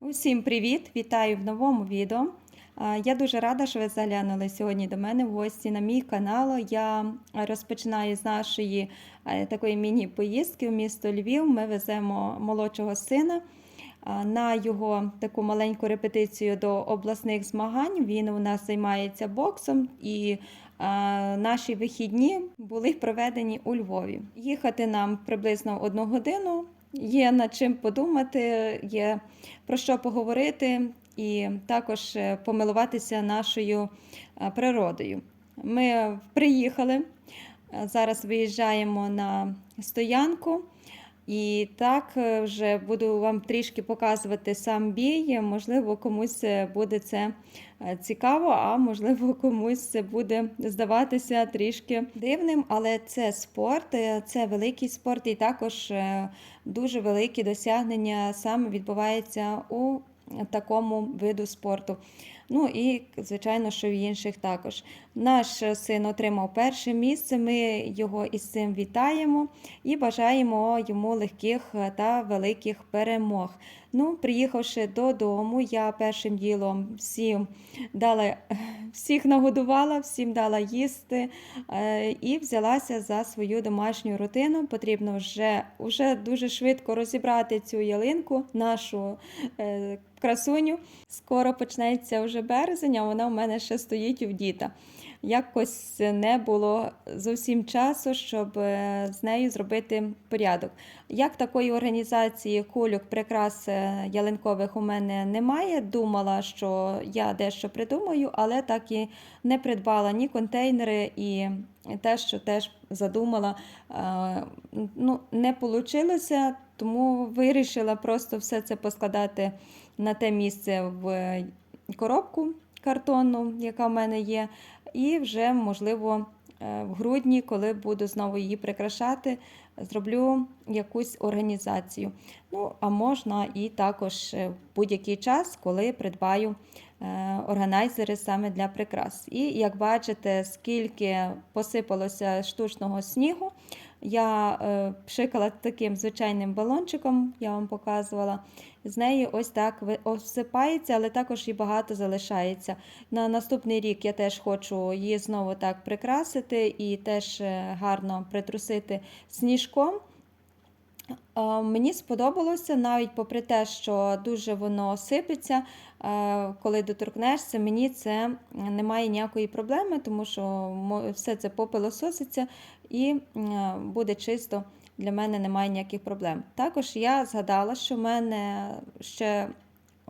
Усім привіт! Вітаю в новому відео. Я дуже рада, що ви заглянули сьогодні до мене в гості на мій канал. Я розпочинаю з нашої е, такої міні-поїздки в місто Львів. Ми веземо молодшого сина на його таку маленьку репетицію до обласних змагань. Він у нас займається боксом і наші вихідні були проведені у Львові. Їхати нам приблизно одну годину. Є над чим подумати, є про що поговорити і також е, помилуватися нашою е, природою. Ми приїхали, е, зараз виїжджаємо на стоянку. І так е, вже буду вам трішки показувати сам бій. Можливо, комусь е, буде це е, цікаво, а можливо, комусь це буде здаватися трішки дивним. Але це спорт, це великий спорт, і також дуже великі досягнення саме відбуваються у такому виду спорту. Ну і, звичайно, що в інших також. Наш син отримав перше місце. Ми його із цим вітаємо і бажаємо йому легких та великих перемог. Ну, приїхавши додому, я першим ділом всім дала, всіх нагодувала, всім дала їсти е, і взялася за свою домашню рутину. Потрібно вже, вже дуже швидко розібрати цю ялинку, нашу е, красуню. Скоро почнеться вже березень, а вона в мене ще стоїть у діта. Якось не було зовсім часу, щоб е, з нею зробити порядок. Як такої організації кульок, прикрас е, ялинкових у мене немає. Думала, що я дещо придумаю, але так і не придбала ні контейнери, і те, що теж задумала, е, ну, не вийшло, тому вирішила просто все це поскладати на те місце в коробку картонну, яка в мене є, і вже, можливо, е, в грудні, коли буду знову її прикрашати, зроблю якусь організацію. Ну, а можна і також е, в будь-який час, коли придбаю е, органайзери саме для прикрас. І як бачите, скільки посипалося штучного снігу, я е, пшикала таким звичайним балончиком, я вам показувала. З неї ось так осипається, але також і багато залишається. На наступний рік я теж хочу її знову так прикрасити і теж е, гарно притрусити сніжком. Мені сподобалося, навіть попри те, що дуже воно сипеться, е, коли доторкнешся, мені це немає ніякої проблеми, тому що все це попилососиться і буде чисто. Для мене немає ніяких проблем. Також я згадала, що в мене ще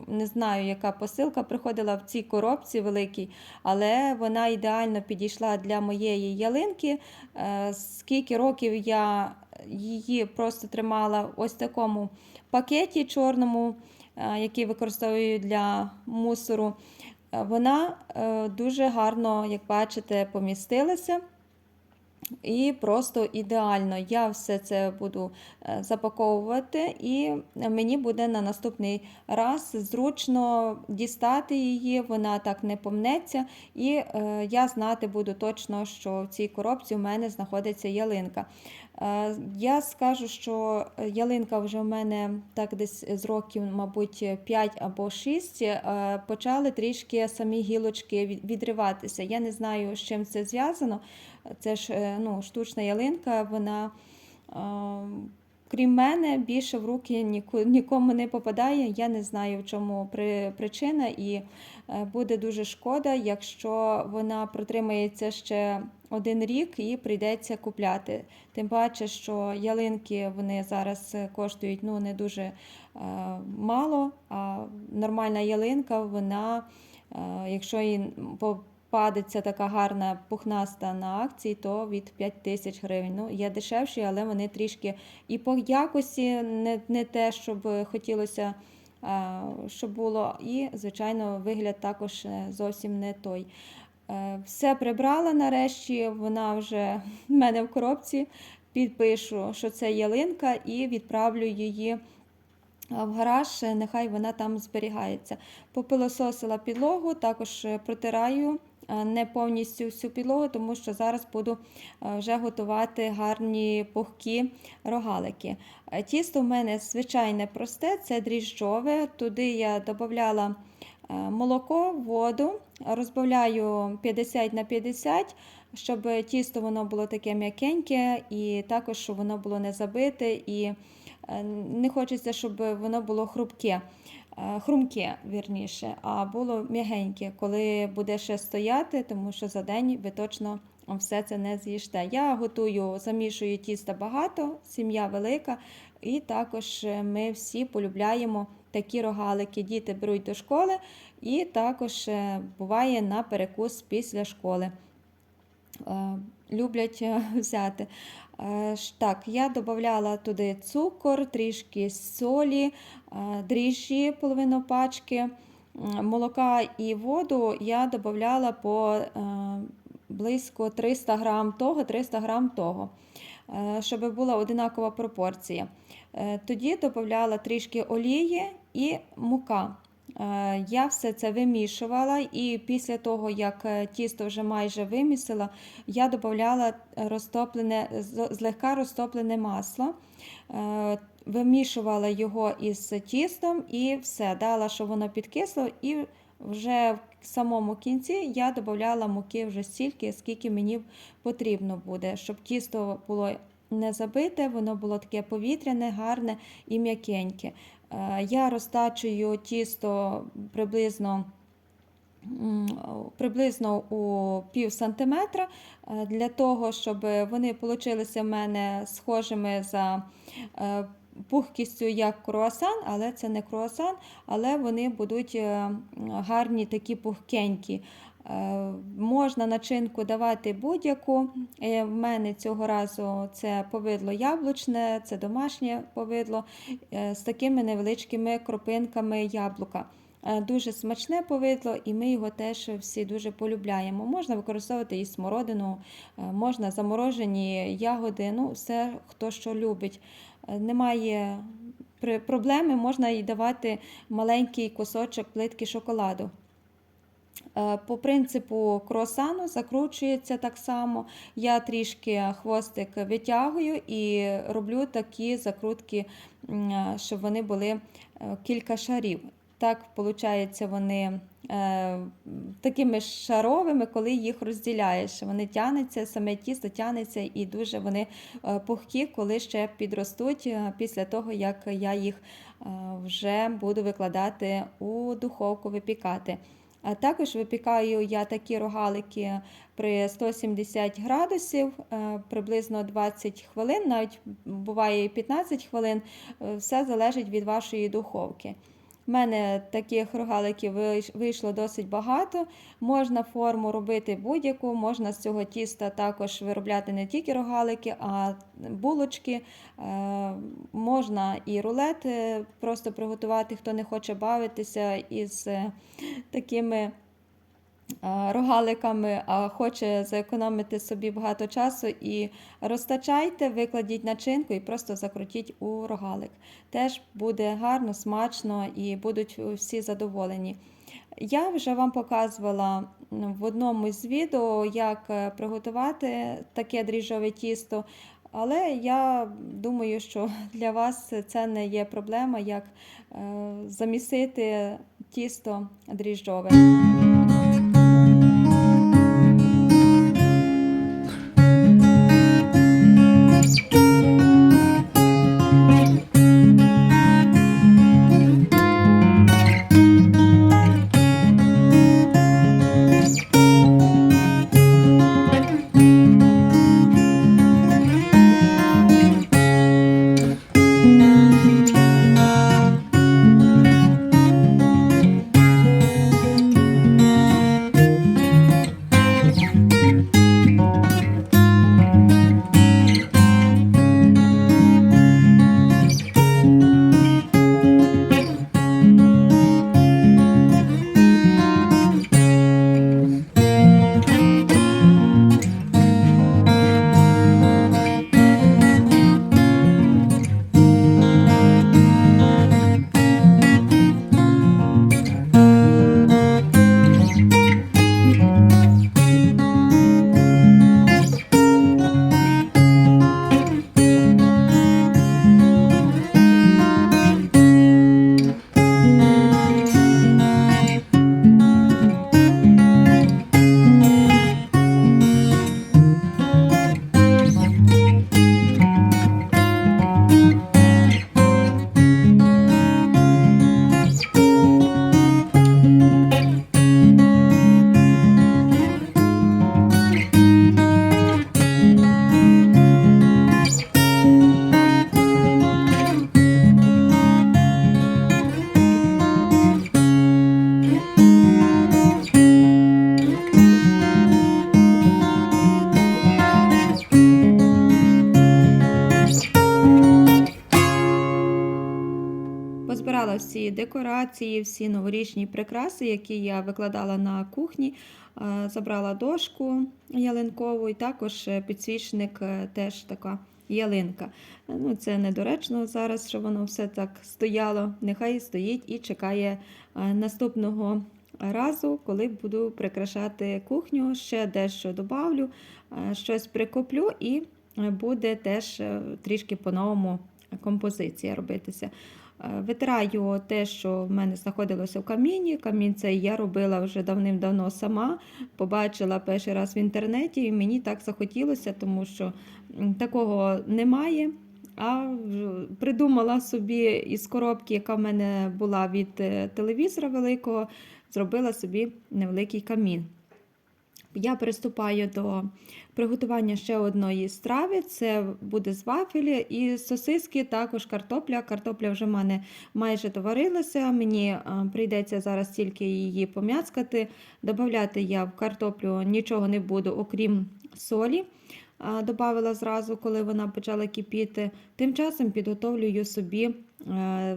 не знаю, яка посилка приходила в цій коробці великій, але вона ідеально підійшла для моєї ялинки. Е, Скільки років я її просто тримала в ось такому пакеті чорному, е, який використовую для мусору. Е, Вона е, дуже гарно, як бачите, помістилася. І просто ідеально. Я все це буду запаковувати, і мені буде на наступний раз зручно дістати її, вона так не помнеться. І я знати буду точно, що в цій коробці у мене знаходиться ялинка. Е, Я скажу, що ялинка вже в мене так десь з років, мабуть, 5 або 6, е, почали трішки самі гілочки відриватися. Я не знаю, з чим це зв'язано. Це ж е, ну, штучна ялинка, вона, е, крім мене, більше в руки ніку- нікому не попадає. Я не знаю, в чому при, причина, і е, буде дуже шкода, якщо вона протримається ще один рік і прийдеться купляти. Тим паче, що ялинки вони зараз коштують ну, не дуже е, мало, а нормальна ялинка, вона, е, якщо її по Падеться така гарна пухнаста на акції, то від 5 тисяч гривень. Ну, є дешевші, але вони трішки і по якості не, не те, щоб хотілося, щоб було. І, звичайно, вигляд також е, зовсім не той. Е, Все прибрала нарешті, вона вже в мене в коробці. Підпишу, що це ялинка, і відправлю її в гараж, е, нехай вона там зберігається. Попилососила підлогу, також е, протираю е, не повністю всю підлогу, тому що зараз буду е, вже готувати гарні пухкі рогалики. Е, Тісто в мене звичайне просте, це дріжджове. Туди я додавала е, молоко, воду, розбавляю 50 на 50, щоб тісто воно було таке м'якеньке, і також щоб воно було не забите, і е, не хочеться, щоб воно було хрупке. Е, Хрумке, вірніше, а було м'ягеньке, коли буде ще стояти, тому що за день ви точно все це не з'їсте. Я готую, замішую тіста багато, сім'я велика, і також е, ми всі полюбляємо такі рогалики. Діти беруть до школи, і також е, буває на перекус після школи. Е, Люблять е, взяти. Е, Так, я додавала туди цукор, трішки солі, дріжджі, половину пачки, молока і воду я додавала по близько 300 грам того, 300 грам того, щоб була одинакова пропорція. Тоді додавала трішки олії і мука. Е, Я все це вимішувала, і після того, як е, тісто вже майже вимісила, я додавала розтоплене, злегка розтоплене масло, е, вимішувала його із тістом і все, дала, щоб воно підкисло, і вже в самому кінці я додавала муки вже стільки, скільки мені потрібно буде, щоб тісто було не забите, воно було таке повітряне, гарне і м'якеньке. Е, Я розтачую тісто приблизно приблизно у пів сантиметра е, для того, щоб вони получилися в мене схожими за е, пухкістю як круасан, але це не круасан, але вони будуть е, гарні такі пухкенькі. Е, Можна начинку давати будь-яку. Е, В мене цього разу це повидло яблучне, це домашнє повидло з такими невеличкими кропинками яблука. Е, Дуже смачне повидло, і ми його теж всі дуже полюбляємо. Можна використовувати і смородину, е, можна заморожені ягоди, ну все хто що любить. Е, Немає проблеми, можна і давати маленький кусочок плитки шоколаду. По принципу круасану закручується так само. Я трішки хвостик витягую і роблю такі закрутки, щоб вони були кілька шарів. Так, виходить, вони е, такими шаровими, коли їх розділяєш. Вони тянуться, саме тісто тянеться і дуже вони е, пухкі, коли ще підростуть е, після того, як я їх е, вже буду викладати у духовку випікати. А також випікаю я такі рогалики при 170 градусів приблизно 20 хвилин, навіть буває і 15 хвилин. Все залежить від вашої духовки. У мене таких рогаликів вийшло досить багато. Можна форму робити будь-яку, можна з цього тіста також виробляти не тільки рогалики, а булочки. Е, Можна і рулет е, просто приготувати, хто не хоче бавитися із такими рогаликами, а хоче зекономити собі багато часу і розтачайте, викладіть начинку і просто закрутіть у рогалик. Теж буде гарно, смачно і будуть всі задоволені. Я вже вам показувала в одному з відео, як е, приготувати таке дріжджове тісто. Але я думаю, що для вас це не є проблема, як е, замісити тісто дріжджове. Декорації, всі новорічні прикраси, які я викладала на кухні. Е, Забрала дошку ялинкову і також е, підсвічник е, теж така ялинка. Ну, це недоречно зараз, що воно все так стояло. Нехай стоїть і чекає наступного разу, коли буду прикрашати кухню. Ще дещо добавлю, щось прикоплю і буде теж трішки по-новому композиція робитися. Е, Витираю те, що в мене знаходилося в каміні. Камін цей я робила вже давним-давно сама. Побачила перший раз в інтернеті, і мені так захотілося, тому що такого немає. А придумала собі із коробки, яка в мене була від е, телевізора великого, зробила собі невеликий камін. Я приступаю до приготування ще одної страви. Це буде з вафелі і сосиски, також картопля. Картопля вже в мене майже доварилася. Мені е, прийдеться зараз тільки її пом'яцкати. Добавляти я в картоплю нічого не буду, окрім солі. А, Добавила зразу, коли вона почала кипіти. Тим часом підготовлюю собі е,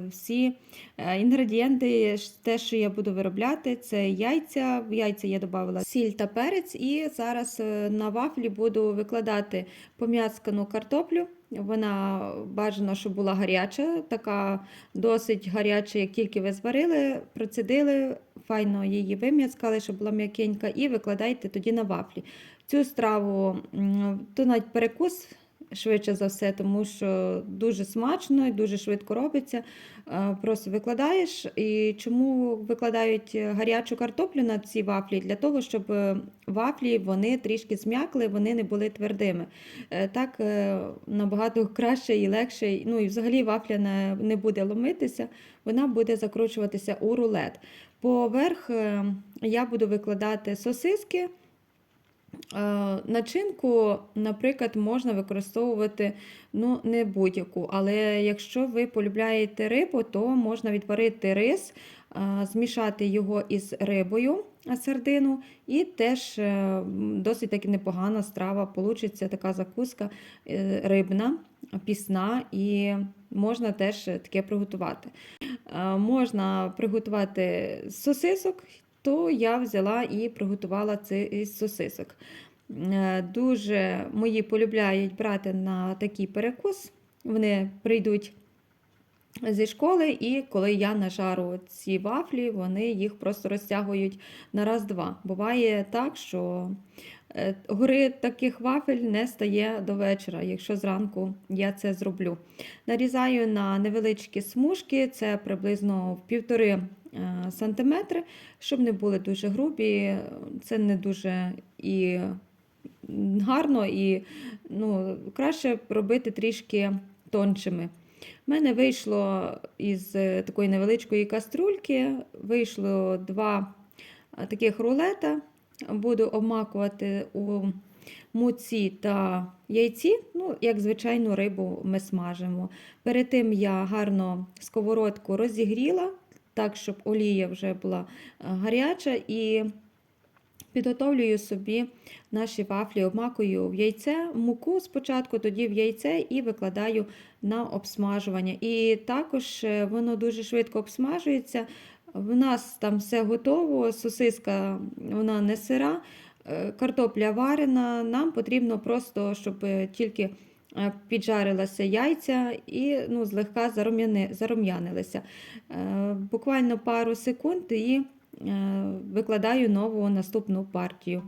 всі е, інгредієнти, те, що я буду виробляти, це яйця. В яйця я додавала сіль та перець, і зараз е, на вафлі буду викладати пом'яцкану картоплю. Вона бажано, щоб була гаряча, така досить гаряча, як тільки ви зварили, процедили, файно її вим'яцкали, щоб була м'якенька, і викладайте тоді на вафлі. Цю страву то навіть перекус швидше за все, тому що дуже смачно і дуже швидко робиться. Просто викладаєш. І чому викладають гарячу картоплю на ці вафлі? Для того, щоб е, вафлі вони трішки зм'якли, вони не були твердими. Е, Так е, набагато краще і легше. Ну і взагалі вафля не, буде ломитися, вона буде закручуватися у рулет. Поверх я буду викладати сосиски. Е, Начинку, наприклад, можна використовувати ну, не будь-яку, але якщо ви полюбляєте рибу, то можна відварити рис, е, змішати його із рибою, сердину, і теж е, досить таки непогана страва. Получиться така закуска рибна, пісна, і можна теж таке приготувати. Можна приготувати сосисок, то я взяла і приготувала це із сосисок. Е, Дуже мої полюбляють брати на такий перекус. Вони прийдуть зі школи, і коли я нажару ці вафлі, вони їх просто розтягують на раз-два. Буває так, що е, гори таких вафель не стає до вечора, якщо зранку я це зроблю. Нарізаю на невеличкі смужки, це приблизно в півтори е, сантиметри, щоб не були дуже грубі. Це не дуже і гарно, і ну, краще робити трішки тоншими. У мене вийшло із такої невеличкої каструльки, вийшло два е, таких рулета. Буду обмакувати у муці та яйці, ну, як звичайну рибу ми смажимо. Перед тим я гарно сковородку розігріла, так, щоб олія вже була е, гаряча, і підготовлюю собі наші вафлі, обмакую в яйце, муку спочатку, тоді в яйце і викладаю на обсмажування. І також е, воно дуже швидко обсмажується. В нас там все готово, сосиска вона не сира, е, картопля варена. Нам потрібно просто, щоб тільки е, піджарилися яйця і ну, злегка зарум'яни- зарум'янилися. Е, Буквально пару секунд і е, викладаю нову наступну партію.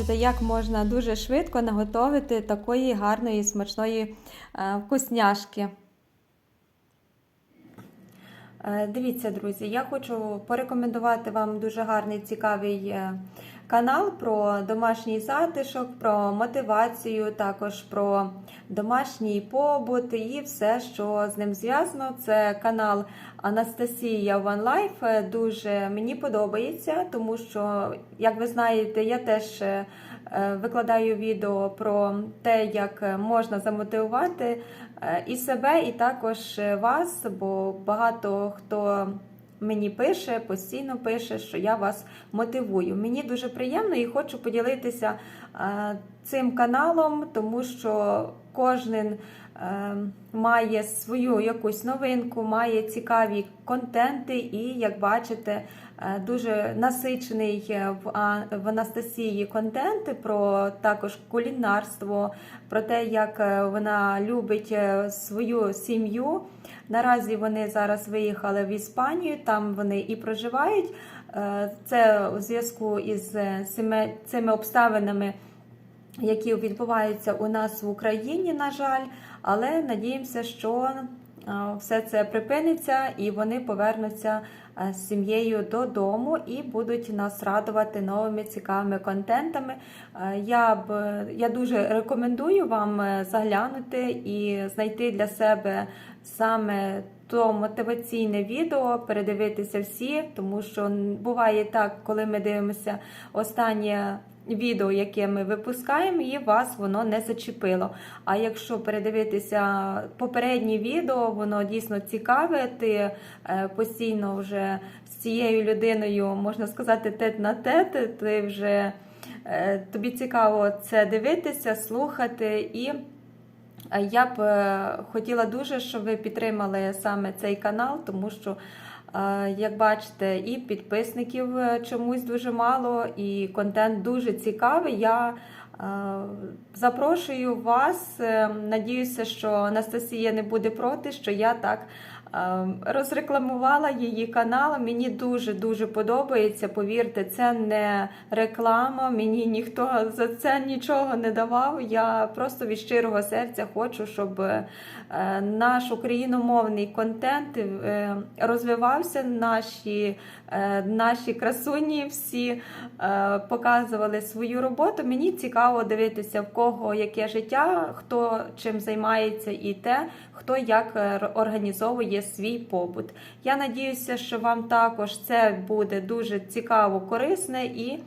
Побачите, як можна дуже швидко наготовити такої гарної смачної е, вкусняшки. Е, Дивіться, друзі, я хочу порекомендувати вам дуже гарний цікавий е, канал про домашній затишок, про мотивацію, також про домашній побут і все, що з ним зв'язано. Це канал Анастасія One Life. Дуже мені подобається, тому що, як ви знаєте, я теж е, викладаю відео про те, як можна замотивувати е, і себе, і також вас, бо багато хто мені пише, постійно пише, що я вас мотивую. Мені дуже приємно і хочу поділитися е, цим каналом, тому що кожен е, має свою якусь новинку, має цікаві контенти, і як бачите, е, дуже насичений е, в А- в Анастасії контент про також кулінарство, про те, як е, вона любить е, свою сім'ю. Наразі вони зараз виїхали в Іспанію, там вони і проживають. Це у зв'язку із цими обставинами, які відбуваються у нас в Україні, на жаль. Але надіємося, що е, все це припиниться і вони повернуться е, з сім'єю додому і будуть нас радувати новими цікавими контентами. Е, Я б я дуже рекомендую вам заглянути і знайти для себе саме то мотиваційне відео, передивитися всі, тому що буває так, коли ми дивимося останнє відео, яке ми випускаємо, і вас воно не зачепило. А якщо передивитися попереднє відео, воно дійсно цікаве, ти е, постійно вже з цією людиною, можна сказати, тет на тет, ти вже е, тобі цікаво це дивитися, слухати і. Е, Я б хотіла дуже, щоб ви підтримали саме цей канал, тому що, як бачите, і підписників е, чомусь дуже мало, і контент дуже цікавий. Я е, запрошую вас. е, Надіюся, що Анастасія не буде проти, що я так е, розрекламувала її канал. Мені дуже дуже подобається. Повірте, це не реклама. Мені ніхто за це нічого не давав. Я просто від щирого серця хочу, щоб е, наш україномовний контент е, розвивався. Наші, е, наші красуні всі показували свою роботу. Мені цікаво дивитися, в кого яке життя, хто чим займається, і те, хто як е, організовує свій побут. Я надіюся, що вам також це буде дуже цікаво, корисне і.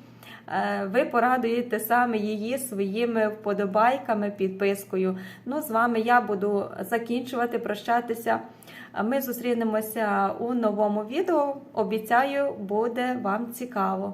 е, Ви порадуєте саме її своїми вподобайками, підпискою. Ну, з вами я буду закінчувати, прощатися. Ми зустрінемося у новому відео. Обіцяю, буде вам цікаво.